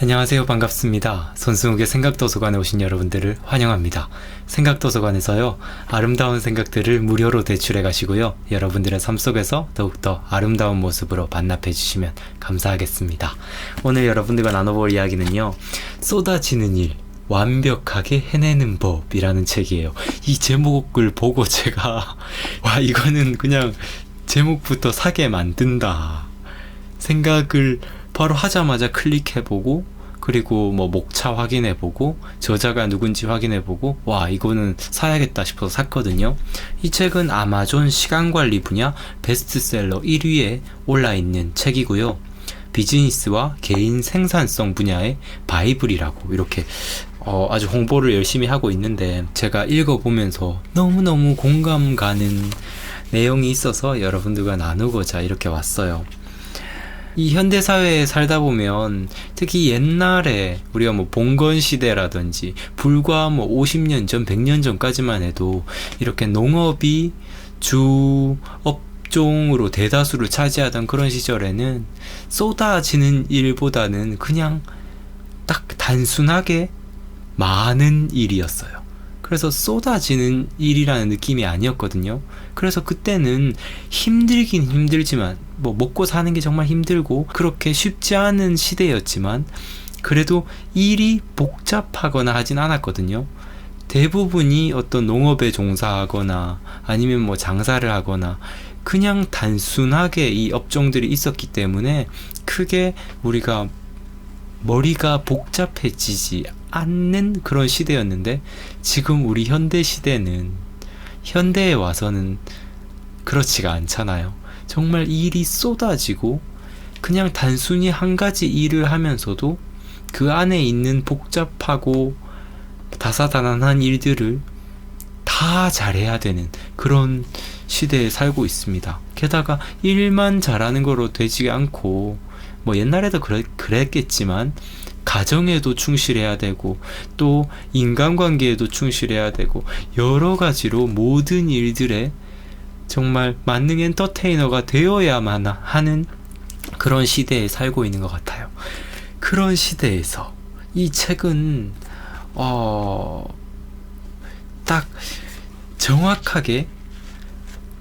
안녕하세요. 반갑습니다. 손승욱의 생각도서관에 오신 여러분들을 환영합니다. 생각도서관에서요, 아름다운 생각들을 무료로 대출해 가시고요, 여러분들의 삶 속에서 더욱더 아름다운 모습으로 반납해 주시면 감사하겠습니다. 오늘 여러분들과 나눠볼 이야기는요, 쏟아지는 일, 완벽하게 해내는 법이라는 책이에요. 이 제목을 보고 제가, 와, 이거는 그냥 제목부터 사게 만든다. 생각을 바로 하자마자 클릭해보고 그리고 뭐 목차 확인해보고 저자가 누군지 확인해보고 와 이거는 사야겠다 싶어서 샀거든요. 이 책은 아마존 시간관리 분야 베스트셀러 1위에 올라있는 책이고요. 비즈니스와 개인 생산성 분야의 바이블이라고 이렇게 어, 아주 홍보를 열심히 하고 있는데 제가 읽어보면서 너무너무 공감 가는 내용이 있어서 여러분들과 나누고자 이렇게 왔어요. 이 현대 사회에 살다 보면 특히 옛날에 우리가 뭐 봉건 시대라든지 불과 뭐 50년 전, 100년 전까지만 해도 이렇게 농업이 주 업종으로 대다수를 차지하던 그런 시절에는 쏟아지는 일보다는 그냥 딱 단순하게 많은 일이었어요. 그래서 쏟아지는 일이라는 느낌이 아니었거든요. 그래서 그때는 힘들긴 힘들지만, 뭐 먹고 사는 게 정말 힘들고, 그렇게 쉽지 않은 시대였지만, 그래도 일이 복잡하거나 하진 않았거든요. 대부분이 어떤 농업에 종사하거나, 아니면 뭐 장사를 하거나, 그냥 단순하게 이 업종들이 있었기 때문에, 크게 우리가 머리가 복잡해지지 않는 그런 시대였는데 지금 우리 현대 시대는 현대에 와서는 그렇지가 않잖아요. 정말 일이 쏟아지고 그냥 단순히 한 가지 일을 하면서도 그 안에 있는 복잡하고 다사다난한 일들을 다 잘해야 되는 그런 시대에 살고 있습니다. 게다가 일만 잘하는 거로 되지 않고 뭐 옛날에도 그랬, 그랬겠지만 가정에도 충실해야 되고 또 인간관계에도 충실해야 되고 여러 가지로 모든 일들에 정말 만능 엔터테이너가 되어야만 하는 그런 시대에 살고 있는 것 같아요. 그런 시대에서 이 책은 어, 딱 정확하게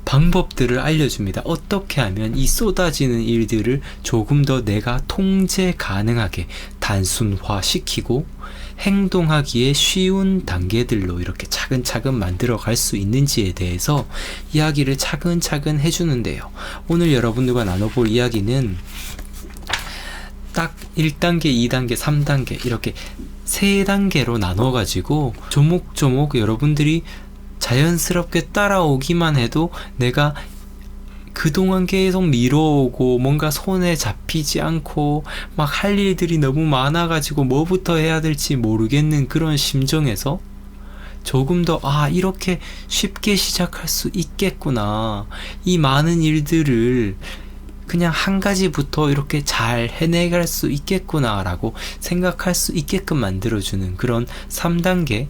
방법들을 알려줍니다. 어떻게 하면 이 쏟아지는 일들을 조금 더 내가 통제 가능하게 단순화시키고 행동하기에 쉬운 단계들로 이렇게 차근차근 만들어 갈 수 있는지에 대해서 이야기를 차근차근 해주는데요. 오늘 여러분들과 나눠볼 이야기는 딱 1단계, 2단계, 3단계 이렇게 세 단계로 나눠가지고 조목조목 여러분들이 자연스럽게 따라오기만 해도 내가 그동안 계속 미뤄오고 뭔가 손에 잡히지 않고 막 할 일들이 너무 많아가지고 뭐부터 해야 될지 모르겠는 그런 심정에서 조금 더, 아, 이렇게 쉽게 시작할 수 있겠구나. 이 많은 일들을 그냥 한 가지부터 이렇게 잘 해내갈 수 있겠구나라고 생각할 수 있게끔 만들어주는 그런 3단계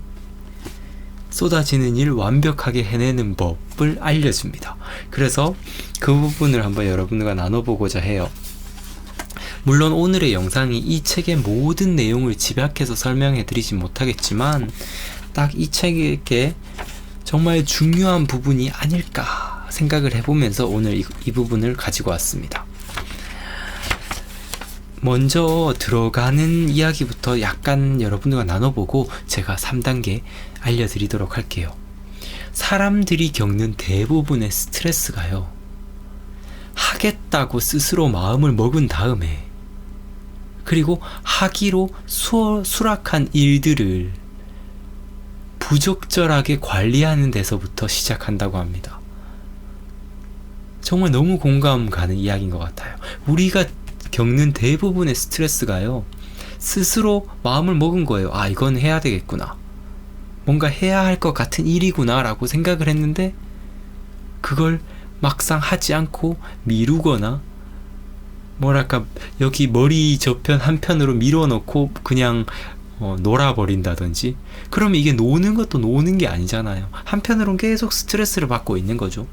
쏟아지는 일 완벽하게 해내는 법을 알려줍니다. 그래서 그 부분을 한번 여러분과 나눠보고자 해요. 물론 오늘의 영상이 이 책의 모든 내용을 집약해서 설명해 드리지 못하겠지만 딱 이 책의 정말 중요한 부분이 아닐까 생각을 해보면서 오늘 이, 이 부분을 가지고 왔습니다. 먼저 들어가는 이야기부터 약간 여러분들과 나눠보고 제가 3단계 알려드리도록 할게요. 사람들이 겪는 대부분의 스트레스가요. 하겠다고 스스로 마음을 먹은 다음에 그리고 하기로 수, 수락한 일들을 부적절하게 관리하는 데서부터 시작한다고 합니다. 정말 너무 공감 가는 이야기인 것 같아요. 우리가 겪는 대부분의 스트레스가요. 스스로 마음을 먹은 거예요. 아, 이건 해야 되겠구나. 뭔가 해야 할 것 같은 일이구나 라고 생각을 했는데 그걸 막상 하지 않고 미루거나 뭐랄까 여기 머리 저편 한편으로 밀어넣고 그냥 어, 놀아버린다든지 그러면 이게 노는 것도 노는 게 아니잖아요 한편으로는 계속 스트레스를 받고 있는 거죠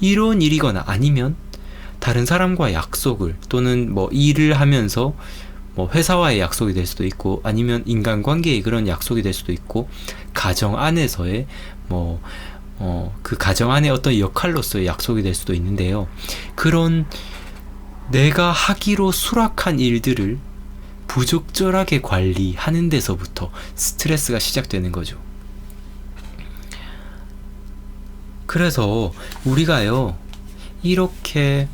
이런 일이거나 아니면 다른 사람과 약속을 또는 뭐 일을 하면서 뭐 회사와의 약속이 될 수도 있고 아니면 인간관계의 그런 약속이 될 수도 있고 가정 안에서의 뭐 어, 그 가정 안에 어떤 역할로서의 약속이 될 수도 있는데요. 그런 내가 하기로 수락한 일들을 부적절하게 관리하는 데서부터 스트레스가 시작되는 거죠. 그래서 우리가요, 이렇게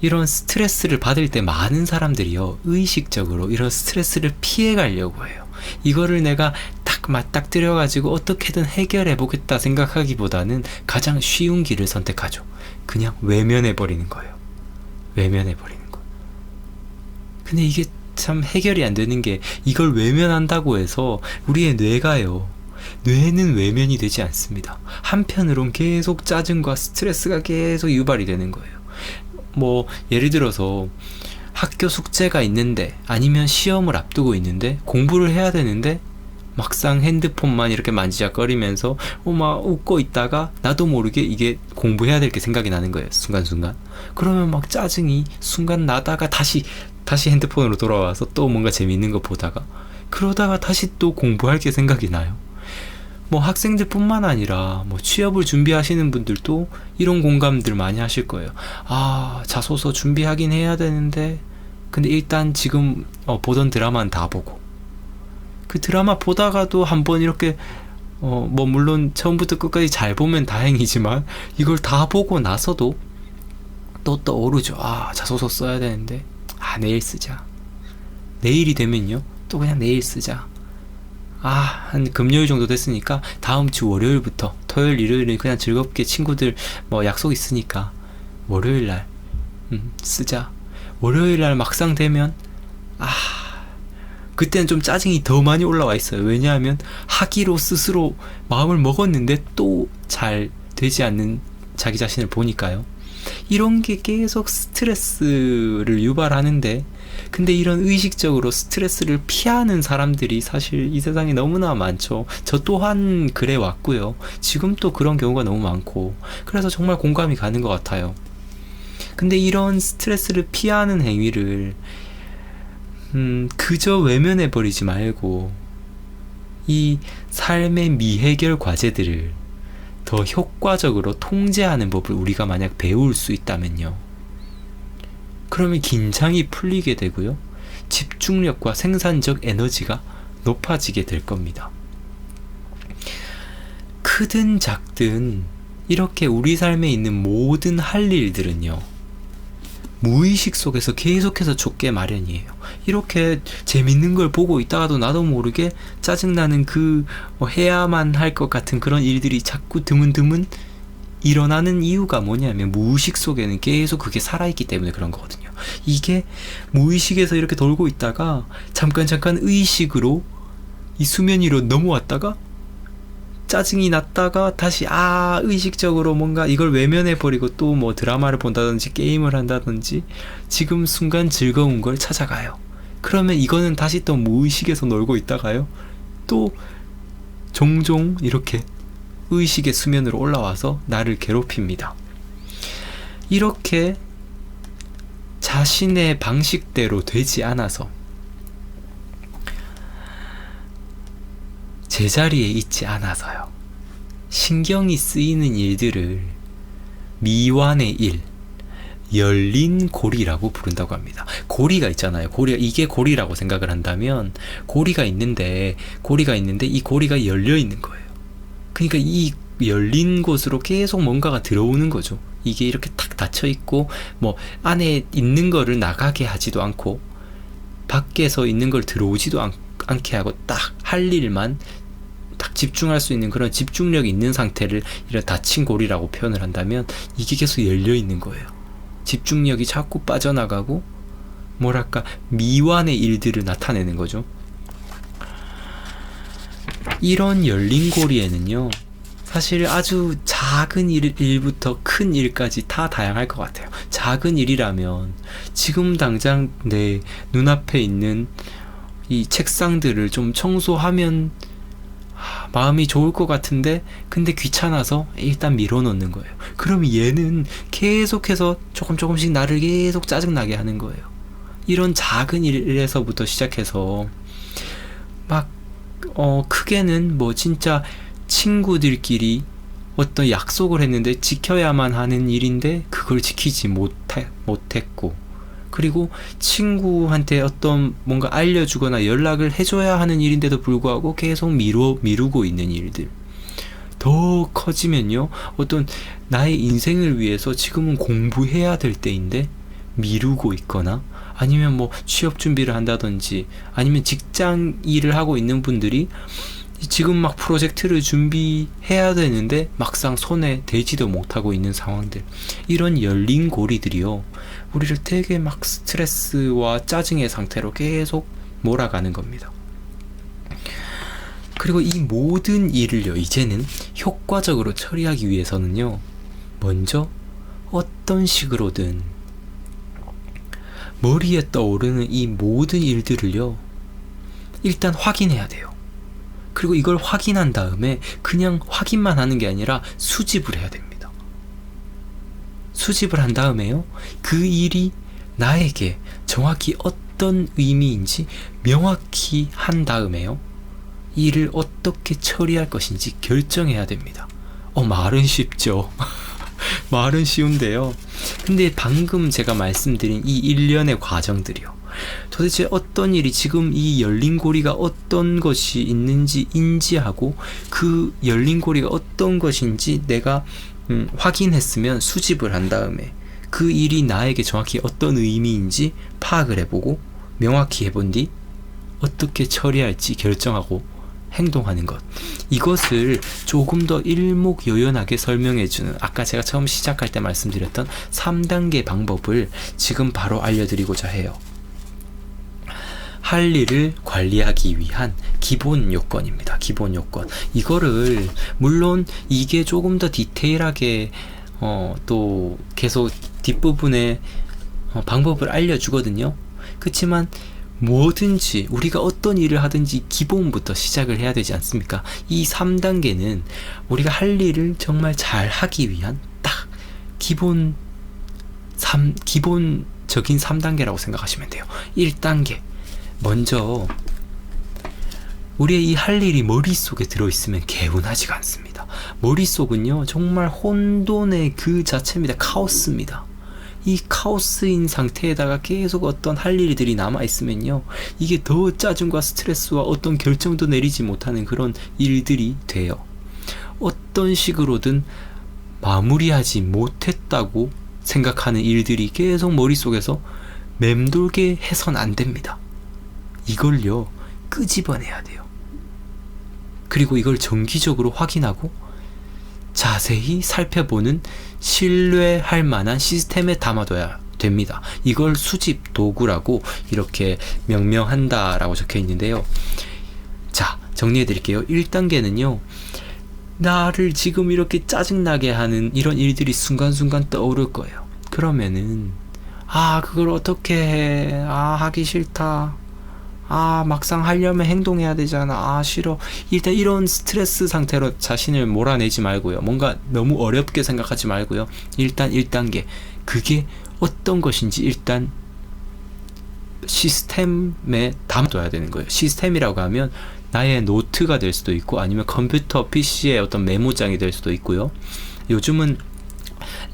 이런 스트레스를 받을 때 많은 사람들이요, 의식적으로 이런 스트레스를 피해 가려고 해요. 이거를 내가 딱 맞닥뜨려 가지고 어떻게든 해결해 보겠다 생각하기보다는 가장 쉬운 길을 선택하죠. 그냥 외면해 버리는 거예요. 외면해 버리는 거. 근데 이게 참 해결이 안 되는 게 이걸 외면한다고 해서 우리의 뇌가요. 뇌는 외면이 되지 않습니다. 한편으론 계속 짜증과 스트레스가 계속 유발이 되는 거예요. 뭐 예를 들어서 학교 숙제가 있는데 아니면 시험을 앞두고 있는데 공부를 해야 되는데 막상 핸드폰만 이렇게 만지작거리면서 어, 막 웃고 있다가 나도 모르게 이게 공부해야 될 게 생각이 나는 거예요 순간순간. 그러면 막 짜증이 순간 나다가 다시 다시 핸드폰으로 돌아와서 또 뭔가 재미있는 거 보다가 그러다가 다시 또 공부할 게 생각이 나요 뭐 학생들뿐만 아니라 뭐 취업을 준비하시는 분들도 이런 공감들 많이 하실 거예요. 아 자소서 준비하긴 해야 되는데 근데 일단 지금 어, 보던 드라마는 다 보고 그 드라마 보다가도 한번 이렇게 어 뭐 물론 처음부터 끝까지 잘 보면 다행이지만 이걸 다 보고 나서도 또 떠오르죠. 아 자소서 써야 되는데 아 내일 쓰자. 내일이 되면요 또 그냥 내일 쓰자. 아, 한 금요일 정도 됐으니까 다음 주 월요일부터 토요일, 일요일은 그냥 즐겁게 친구들 뭐 약속 있으니까 월요일 날 음, 쓰자. 월요일 날 막상 되면 아, 그때는 좀 짜증이 더 많이 올라와 있어요. 왜냐하면 하기로 스스로 마음을 먹었는데 또 잘 되지 않는 자기 자신을 보니까요. 이런 게 계속 스트레스를 유발하는데 근데 이런 의식적으로 스트레스를 피하는 사람들이 사실 이 세상에 너무나 많죠. 저 또한 그래 왔고요. 지금 또 그런 경우가 너무 많고. 그래서 정말 공감이 가는 것 같아요. 근데 이런 스트레스를 피하는 행위를, 음, 그저 외면해버리지 말고, 이 삶의 미해결 과제들을 더 효과적으로 통제하는 법을 우리가 만약 배울 수 있다면요. 그러면 긴장이 풀리게 되고요. 집중력과 생산적 에너지가 높아지게 될 겁니다. 크든 작든 이렇게 우리 삶에 있는 모든 할 일들은요. 무의식 속에서 계속해서 좁게 마련이에요. 이렇게 재밌는 걸 보고 있다가도 나도 모르게 짜증나는 그 뭐 해야만 할 것 같은 그런 일들이 자꾸 드문드문 일어나는 이유가 뭐냐면 무의식 속에는 계속 그게 살아있기 때문에 그런 거거든요. 이게 무의식에서 이렇게 돌고 있다가 잠깐 잠깐 의식으로 이 수면 위로 넘어왔다가 짜증이 났다가 다시 아 의식적으로 뭔가 이걸 외면해 버리고 또 뭐 드라마를 본다든지 게임을 한다든지 지금 순간 즐거운 걸 찾아가요. 그러면 이거는 다시 또 무의식에서 놀고 있다가요. 또 종종 이렇게 의식의 수면으로 올라와서 나를 괴롭힙니다. 이렇게 자신의 방식대로 되지 않아서 제자리에 있지 않아서요. 신경이 쓰이는 일들을 미완의 일, 열린 고리라고 부른다고 합니다. 고리가 있잖아요. 고리가 이게 고리라고 생각을 한다면 고리가 있는데 고리가 있는데 이 고리가 열려 있는 거예요. 그러니까 이 열린 곳으로 계속 뭔가가 들어오는 거죠. 이게 이렇게 탁 닫혀 있고 뭐 안에 있는 거를 나가게 하지도 않고 밖에서 있는 걸 들어오지도 않, 않게 하고 딱 할 일만 딱 집중할 수 있는 그런 집중력이 있는 상태를 이런 닫힌 고리라고 표현을 한다면 이게 계속 열려 있는 거예요. 집중력이 자꾸 빠져나가고 뭐랄까 미완의 일들을 나타내는 거죠. 이런 열린 고리에는요, 사실 아주 작은 일, 일부터 큰 일까지 다 다양할 것 같아요. 작은 일이라면 지금 당장 내 눈앞에 있는 이 책상들을 좀 청소하면 마음이 좋을 것 같은데 근데 귀찮아서 일단 밀어놓는 거예요. 그럼 얘는 계속해서 조금 조금씩 나를 계속 짜증나게 하는 거예요. 이런 작은 일에서부터 시작해서 막 어, 크게는 뭐 진짜 친구들끼리 어떤 약속을 했는데 지켜야만 하는 일인데 그걸 지키지 못해, 못했고 그리고 친구한테 어떤 뭔가 알려주거나 연락을 해줘야 하는 일인데도 불구하고 계속 미루, 미루고 있는 일들. 더 커지면요 어떤 나의 인생을 위해서 지금은 공부해야 될 때인데 미루고 있거나 아니면 뭐 취업 준비를 한다든지 아니면 직장 일을 하고 있는 분들이 지금 막 프로젝트를 준비해야 되는데 막상 손에 대지도 못하고 있는 상황들. 이런 열린 고리들이요. 우리를 되게 막 스트레스와 짜증의 상태로 계속 몰아가는 겁니다. 그리고 이 모든 일을요 이제는 효과적으로 처리하기 위해서는요 먼저 어떤 식으로든 머리에 떠오르는 이 모든 일들을요 일단 확인해야 돼요 그리고 이걸 확인한 다음에 그냥 확인만 하는 게 아니라 수집을 해야 됩니다. 수집을 한 다음에요. 그 일이 나에게 정확히 어떤 의미인지 명확히 한 다음에요. 일을 어떻게 처리할 것인지 결정해야 됩니다. 어, 말은 쉽죠. 말은 쉬운데요. 근데 방금 제가 말씀드린 이 일련의 과정들이요. 도대체 어떤 일이 지금 이 열린 고리가 어떤 것이 있는지 인지하고 그 열린 고리가 어떤 것인지 내가 음, 확인했으면 수집을 한 다음에 그 일이 나에게 정확히 어떤 의미인지 파악을 해보고 명확히 해본 뒤 어떻게 처리할지 결정하고 행동하는 것. 이것을 조금 더 일목요연하게 설명해주는 아까 제가 처음 시작할 때 말씀드렸던 3단계 방법을 지금 바로 알려드리고자 해요. 할 일을 관리하기 위한 기본 요건입니다. 기본 요건. 이거를 물론 이게 조금 더 디테일하게 어, 또 계속 뒷부분에 어, 방법을 알려주거든요. 그렇지만 뭐든지 우리가 어떤 일을 하든지 기본부터 시작을 해야 되지 않습니까? 이 3단계는 우리가 할 일을 정말 잘 하기 위한 딱 기본 3 기본적인 3단계라고 생각하시면 돼요. 1단계 먼저 우리의 이 할 일이 머릿속에 들어있으면 개운하지가 않습니다. 머릿속은요, 정말 혼돈의 그 자체입니다. 카오스입니다. 이 카오스인 상태에다가 계속 어떤 할 일들이 남아있으면요, 이게 더 짜증과 스트레스와 어떤 결정도 내리지 못하는 그런 일들이 돼요. 어떤 식으로든 마무리하지 못했다고 생각하는 일들이 계속 머릿속에서 맴돌게 해선 안 됩니다. 이걸요, 끄집어내야 돼요. 그리고 이걸 정기적으로 확인하고 자세히 살펴보는 신뢰할 만한 시스템에 담아둬야 됩니다. 이걸 수집 도구라고 이렇게 명명한다라고 적혀 있는데요. 자, 정리해 드릴게요. 1단계는요. 나를 지금 이렇게 짜증나게 하는 이런 일들이 순간순간 떠오를 거예요. 그러면은, 아, 그걸 어떻게 해. 아, 하기 싫다. 아, 막상 하려면 행동해야 되잖아. 아, 싫어. 일단 이런 스트레스 상태로 자신을 몰아내지 말고요. 뭔가 너무 어렵게 생각하지 말고요. 일단 1단계. 그게 어떤 것인지 일단 시스템에 담아둬야 되는 거예요. 시스템이라고 하면 나의 노트가 될 수도 있고 아니면 컴퓨터 PC의 어떤 메모장이 될 수도 있고요. 요즘은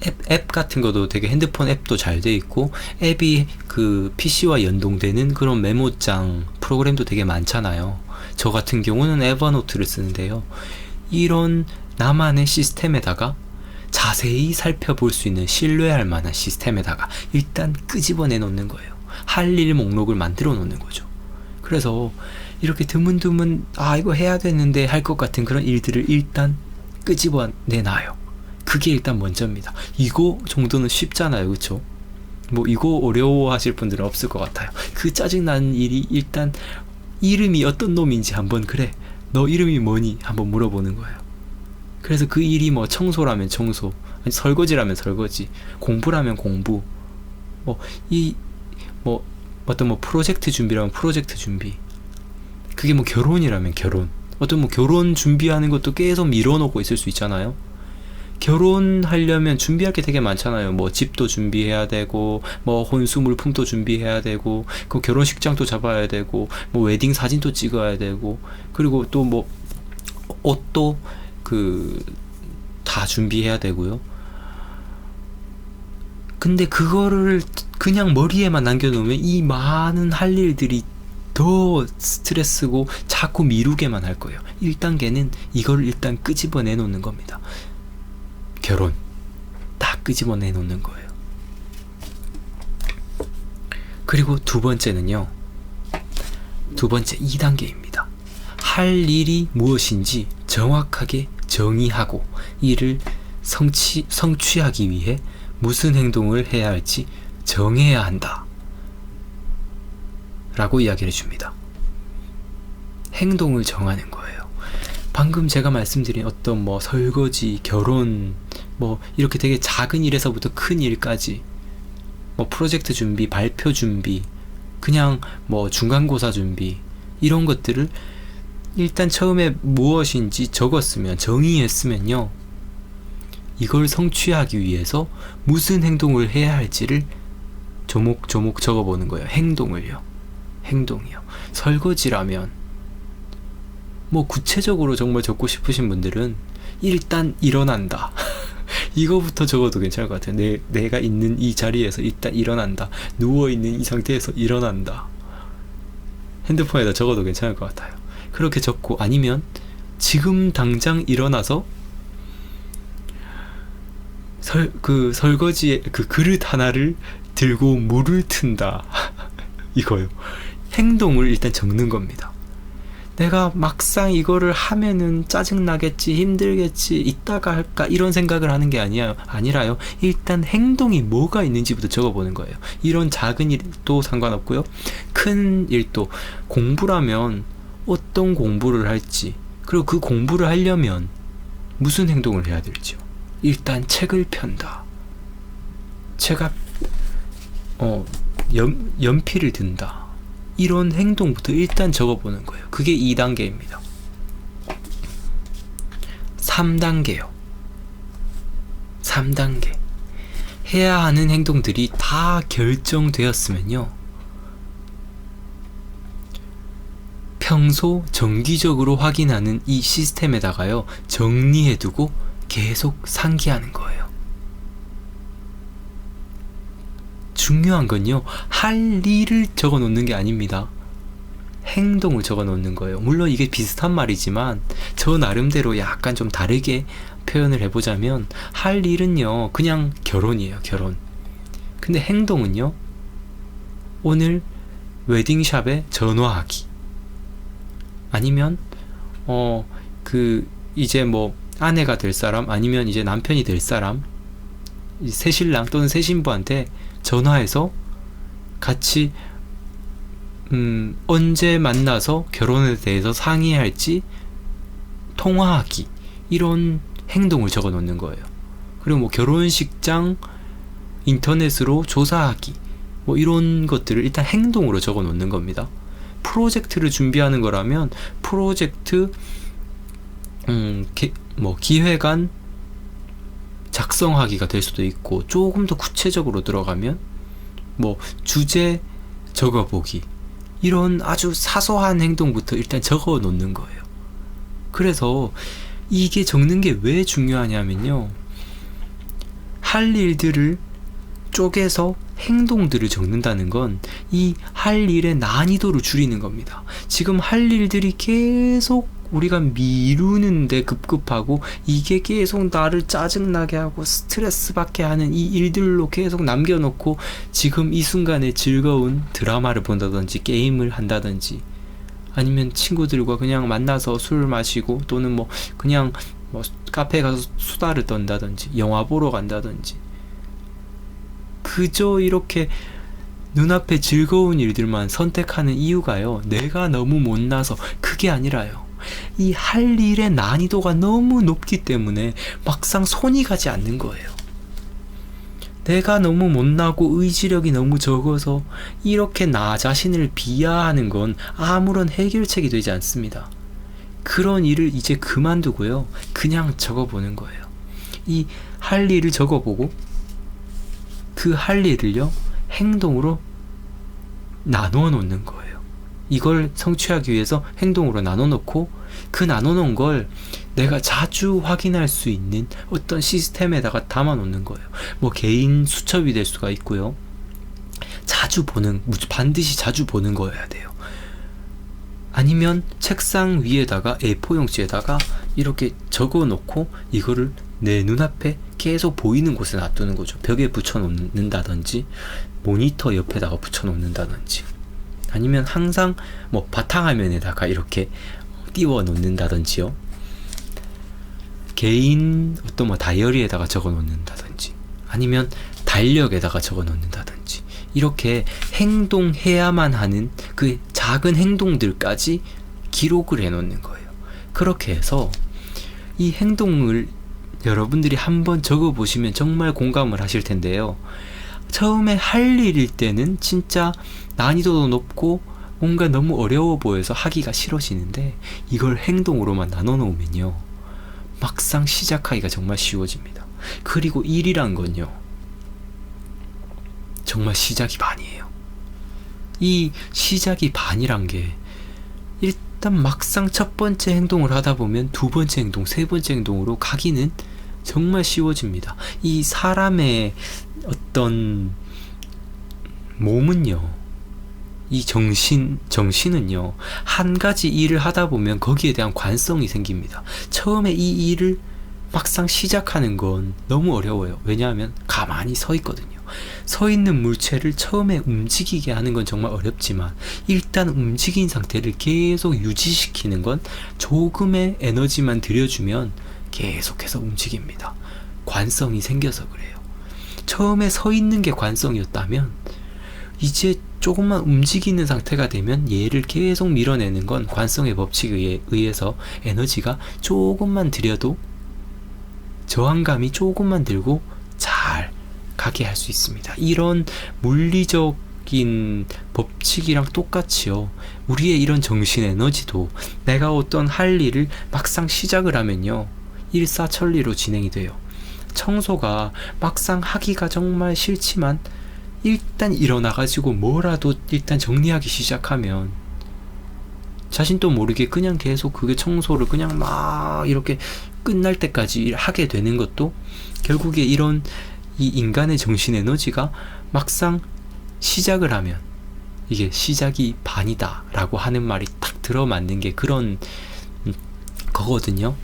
앱, 앱 같은 것도 되게 핸드폰 앱도 잘 돼 있고 앱이 그 PC와 연동되는 그런 메모장 프로그램도 되게 많잖아요. 저 같은 경우는 에버노트를 쓰는데요. 이런 나만의 시스템에다가 자세히 살펴볼 수 있는 신뢰할 만한 시스템에다가 일단 끄집어내 놓는 거예요. 할 일 목록을 만들어 놓는 거죠. 그래서 이렇게 드문드문 아 이거 해야 되는데 할 것 같은 그런 일들을 일단 끄집어내 놔요. 그게 일단 먼저입니다. 이거 정도는 쉽잖아요. 그쵸? 뭐 이거 어려워하실 분들은 없을 것 같아요. 그 짜증나는 일이 일단 이름이 어떤 놈인지 한번 그래 너 이름이 뭐니 한번 물어보는 거예요. 그래서 그 일이 뭐 청소라면 청소, 아니 설거지라면 설거지, 공부라면 공부, 뭐 이뭐 뭐 어떤 뭐 프로젝트 준비라면 프로젝트 준비, 그게 뭐 결혼이라면 결혼, 어떤 뭐 결혼 준비하는 것도 계속 밀어놓고 있을 수 있잖아요. 결혼하려면 준비할 게 되게 많잖아요. 뭐 집도 준비해야 되고, 뭐 혼수 물품도 준비해야 되고, 그 결혼식장도 잡아야 되고, 뭐 웨딩 사진도 찍어야 되고, 그리고 또 뭐 옷도 그 다 준비해야 되고요. 근데 그거를 그냥 머리에만 남겨놓으면 이 많은 할 일들이 더 스트레스고 자꾸 미루게만 할 거예요. 1단계는 이걸 일단 끄집어내 놓는 겁니다. 결혼. 다 끄집어내 놓는 거예요. 그리고 두 번째는요. 두 번째 2단계입니다. 할 일이 무엇인지 정확하게 정의하고 이를 성취, 성취하기 위해 무슨 행동을 해야 할지 정해야 한다. 라고 이야기를 해줍니다. 행동을 정하는 거예요. 방금 제가 말씀드린 어떤 뭐 설거지, 결혼, 뭐 이렇게 되게 작은 일에서부터 큰 일까지 뭐 프로젝트 준비, 발표 준비, 그냥 뭐 중간고사 준비 이런 것들을 일단 처음에 무엇인지 적었으면 정의했으면요. 이걸 성취하기 위해서 무슨 행동을 해야 할지를 조목조목 적어보는 거예요. 행동을요. 행동이요. 설거지라면 뭐 구체적으로 정말 적고 싶으신 분들은 일단 일어난다. 이거부터 적어도 괜찮을 것 같아요. 내, 내가 있는 이 자리에서 일단 일어난다. 누워있는 이 상태에서 일어난다. 핸드폰에다 적어도 괜찮을 것 같아요. 그렇게 적고 아니면 지금 당장 일어나서 설, 그 설거지에 그 그릇 하나를 들고 물을 튼다. 이거요. 행동을 일단 적는 겁니다. 내가 막상 이거를 하면은 짜증나겠지, 힘들겠지, 이따가 할까, 이런 생각을 하는 게 아니야, 아니라요. 일단 행동이 뭐가 있는지부터 적어보는 거예요. 이런 작은 일도 상관없고요. 큰 일도 공부라면 어떤 공부를 할지, 그리고 그 공부를 하려면 무슨 행동을 해야 될지요. 일단 책을 편다. 제가, 어, 연, 연필을 든다. 이런 행동부터 일단 적어보는 거예요. 그게 2단계입니다. 3단계요. 3단계. 해야 하는 행동들이 다 결정되었으면요. 평소 정기적으로 확인하는 이 시스템에다가요, 정리해두고 계속 상기하는 거예요. 중요한 건요, 할 일을 적어 놓는 게 아닙니다. 행동을 적어 놓는 거예요. 물론 이게 비슷한 말이지만, 저 나름대로 약간 좀 다르게 표현을 해보자면, 할 일은요, 그냥 결혼이에요, 결혼. 근데 행동은요, 오늘 웨딩샵에 전화하기. 아니면, 어, 그, 이제 뭐, 아내가 될 사람, 아니면 이제 남편이 될 사람, 새 신랑 또는 새 신부한테 전화해서 같이 음, 언제 만나서 결혼에 대해서 상의할지 통화하기 이런 행동을 적어 놓는 거예요. 그리고 뭐 결혼식장 인터넷으로 조사하기 뭐 이런 것들을 일단 행동으로 적어 놓는 겁니다. 프로젝트를 준비하는 거라면 프로젝트 음, 기, 뭐 기획안 작성하기가 될 수도 있고 조금 더 구체적으로 들어가면 뭐 주제 적어보기 이런 아주 사소한 행동부터 일단 적어 놓는 거예요. 그래서 이게 적는 게 왜 중요하냐면요. 할 일들을 쪼개서 행동들을 적는다는 건 이 할 일의 난이도를 줄이는 겁니다. 지금 할 일들이 계속 우리가 미루는데 급급하고 이게 계속 나를 짜증나게 하고 스트레스 받게 하는 이 일들로 계속 남겨놓고 지금 이 순간에 즐거운 드라마를 본다든지 게임을 한다든지 아니면 친구들과 그냥 만나서 술 마시고 또는 뭐 그냥 뭐 카페 가서 수다를 떤다든지 영화 보러 간다든지 그저 이렇게 눈앞에 즐거운 일들만 선택하는 이유가요. 내가 너무 못나서 그게 아니라요. 이 할 일의 난이도가 너무 높기 때문에 막상 손이 가지 않는 거예요. 내가 너무 못나고 의지력이 너무 적어서 이렇게 나 자신을 비하하는 건 아무런 해결책이 되지 않습니다. 그런 일을 이제 그만두고요. 그냥 적어보는 거예요. 이 할 일을 적어보고 그 할 일을요 행동으로 나누어 놓는 거예요. 이걸 성취하기 위해서 행동으로 나눠 놓고 그 나눠 놓은 걸 내가 자주 확인할 수 있는 어떤 시스템에다가 담아 놓는 거예요. 뭐 개인 수첩이 될 수가 있고요. 자주 보는 반드시 자주 보는 거여야 돼요. 아니면 책상 위에다가 A4 용지에다가 이렇게 적어 놓고 이거를 내 눈앞에 계속 보이는 곳에 놔두는 거죠. 벽에 붙여 놓는다든지 모니터 옆에다가 붙여 놓는다든지 아니면 항상 뭐 바탕화면에다가 이렇게 띄워 놓는다든지요. 개인 어떤 뭐 다이어리에다가 적어 놓는다든지 아니면 달력에다가 적어 놓는다든지 이렇게 행동해야만 하는 그 작은 행동들까지 기록을 해 놓는 거예요. 그렇게 해서 이 행동을 여러분들이 한번 적어 보시면 정말 공감을 하실 텐데요. 처음에 할 일일 때는 진짜 난이도도 높고 뭔가 너무 어려워 보여서 하기가 싫어지는데 이걸 행동으로만 나눠 놓으면요. 막상 시작하기가 정말 쉬워집니다. 그리고 일이란 건요. 정말 시작이 반이에요. 이 시작이 반이란 게 일단 막상 첫 번째 행동을 하다 보면 두 번째 행동, 세 번째 행동으로 가기는 정말 쉬워집니다. 이 사람의 어떤 몸은요, 이 정신, 정신은요, 한 가지 일을 하다 보면 거기에 대한 관성이 생깁니다. 처음에 이 일을 막상 시작하는 건 너무 어려워요. 왜냐하면 가만히 서 있거든요. 서 있는 물체를 처음에 움직이게 하는 건 정말 어렵지만 일단 움직인 상태를 계속 유지시키는 건 조금의 에너지만 들여주면 계속해서 움직입니다. 관성이 생겨서 그래요. 처음에 서 있는 게 관성이었다면 이제 조금만 움직이는 상태가 되면 얘를 계속 밀어내는 건 관성의 법칙에 의해서 에너지가 조금만 들여도 저항감이 조금만 들고 잘 가게 할 수 있습니다. 이런 물리적인 법칙이랑 똑같이요. 우리의 이런 정신 에너지도 내가 어떤 할 일을 막상 시작을 하면요. 일사천리로 진행이 돼요. 청소가 막상 하기가 정말 싫지만 일단 일어나가지고 뭐라도 일단 정리하기 시작하면 자신도 모르게 그냥 계속 그게 청소를 그냥 막 이렇게 끝날 때까지 하게 되는 것도 결국에 이런 이 인간의 정신 에너지가 막상 시작을 하면 이게 시작이 반이다 라고 하는 말이 딱 들어맞는 게 그런 거거든요.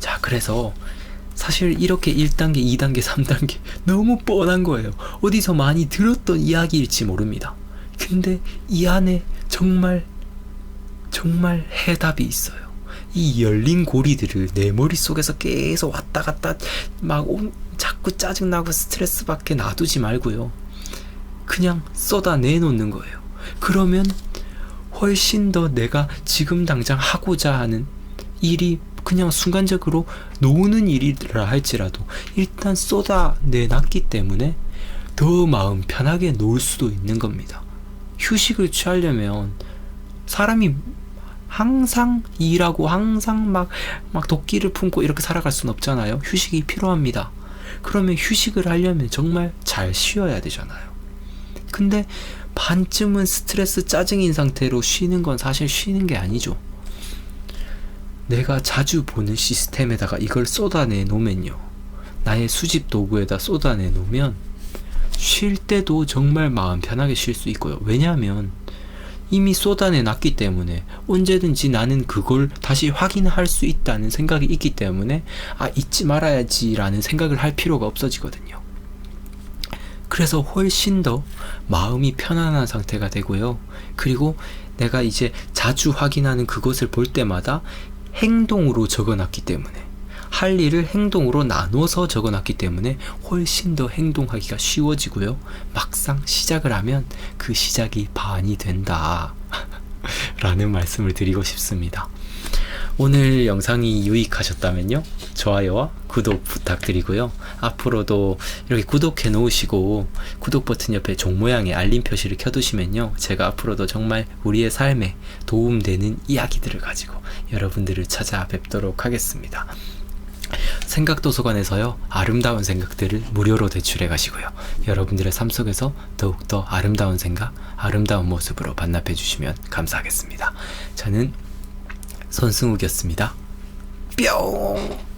자, 그래서 사실 이렇게 1단계, 2단계, 3단계 너무 뻔한 거예요. 어디서 많이 들었던 이야기일지 모릅니다. 근데 이 안에 정말 정말 해답이 있어요. 이 열린 고리들을 내 머릿속에서 계속 왔다 갔다 막 자꾸 짜증나고 스트레스 받게 놔두지 말고요. 그냥 쏟아 내 놓는 거예요. 그러면 훨씬 더 내가 지금 당장 하고자 하는 일이 그냥 순간적으로 노는 일이라 할지라도 일단 쏟아내 놨기 때문에 더 마음 편하게 놓을 수도 있는 겁니다. 휴식을 취하려면 사람이 항상 일하고 항상 막, 막 도끼를 품고 이렇게 살아갈 순 없잖아요. 휴식이 필요합니다. 그러면 휴식을 하려면 정말 잘 쉬어야 되잖아요. 근데 반쯤은 스트레스 짜증인 상태로 쉬는 건 사실 쉬는 게 아니죠. 내가 자주 보는 시스템에다가 이걸 쏟아내 놓으면요. 나의 수집 도구에다 쏟아내 놓으면 쉴 때도 정말 마음 편하게 쉴 수 있고요. 왜냐하면 이미 쏟아내 놨기 때문에 언제든지 나는 그걸 다시 확인할 수 있다는 생각이 있기 때문에 아, 잊지 말아야지 라는 생각을 할 필요가 없어지거든요. 그래서 훨씬 더 마음이 편안한 상태가 되고요. 그리고 내가 이제 자주 확인하는 그것을 볼 때마다 행동으로 적어놨기 때문에 할 일을 행동으로 나눠서 적어놨기 때문에 훨씬 더 행동하기가 쉬워지고요. 막상 시작을 하면 그 시작이 반이 된다. 라는 말씀을 드리고 싶습니다. 오늘 영상이 유익하셨다면요. 좋아요와 구독 부탁드리고요. 앞으로도 이렇게 구독해 놓으시고 구독 버튼 옆에 종 모양의 알림 표시를 켜두시면요. 제가 앞으로도 정말 우리의 삶에 도움되는 이야기들을 가지고 여러분들을 찾아뵙도록 하겠습니다. 생각도서관에서요 아름다운 생각들을 무료로 대출해 가시고요 여러분들의 삶 속에서 더욱더 아름다운 생각 아름다운 모습으로 반납해 주시면 감사하겠습니다 저는 손승욱이었습니다. 뿅